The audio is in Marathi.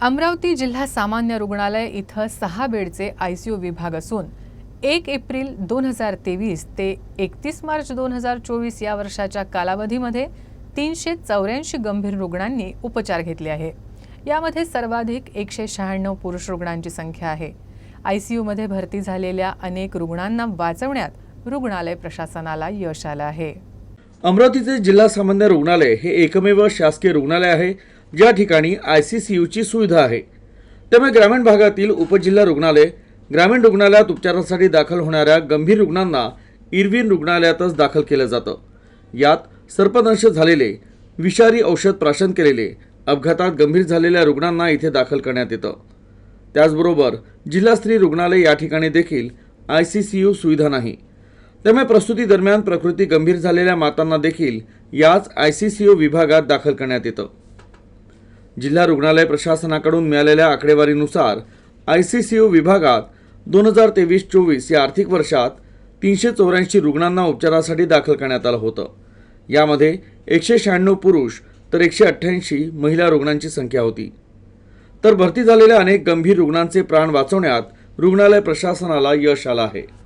अमरावती जिल्हा सामान्य रुग्णालय इथं सहा बेडचे आयसीयू विभाग असून एक एप्रिल दोन हजार तेवीस ते एकतीस मार्च दोन हजार चोवीस या वर्षाच्या कालावधीमध्ये तीनशे चौऱ्याऐंशी गंभीर रुग्णांनी उपचार घेतले आहे. यामध्ये सर्वाधिक एकशे शहाण्णव पुरुष रुग्णांची संख्या आहे. आयसीयूमध्ये भरती झालेल्या अनेक रुग्णांना वाचवण्यात रुग्णालय प्रशासनाला यश आलं आहे. अमरावतीचे जिल्हा सामान्य रुग्णालय हे एकमेव शासकीय रुग्णालय आहे. ज्या ठिकाणी आय सी सी यूची सुविधा आहे. त्यामुळे ग्रामीण भागातील उपजिल्हा रुग्णालय ग्रामीण रुग्णालयात उपचारासाठी दाखल होणाऱ्या गंभीर रुग्णांना इरविन रुग्णालयातच दाखल केलं जातं. यात सर्पदंश झालेले विषारी औषध प्राशन केलेले अपघातात गंभीर झालेल्या रुग्णांना इथे दाखल करण्यात येतं. त्याचबरोबर जिल्हा स्त्री रुग्णालय या ठिकाणी देखील आय सी सी यू सुविधा नाही. त्यामुळे प्रसूती दरम्यान प्रकृती गंभीर झालेल्या मातांना देखील याच आय सी सी यू विभागात दाखल करण्यात येतं. जिल्हा रुग्णालय प्रशासनाकडून मिळालेल्या आकडेवारीनुसार आय सी सी यू विभागात दोन हजार तेवीस चोवीस या आर्थिक वर्षात तीनशे चौऱ्याऐंशी रुग्णांना उपचारासाठी दाखल करण्यात आलं होतं. यामध्ये एकशे शहाण्णव पुरुष तर एकशे अठ्ठ्याऐंशी महिला रुग्णांची संख्या होती. तर भरती झालेल्या अनेक गंभीर रुग्णांचे प्राण वाचवण्यात रुग्णालय प्रशासनाला यश आलं आहे.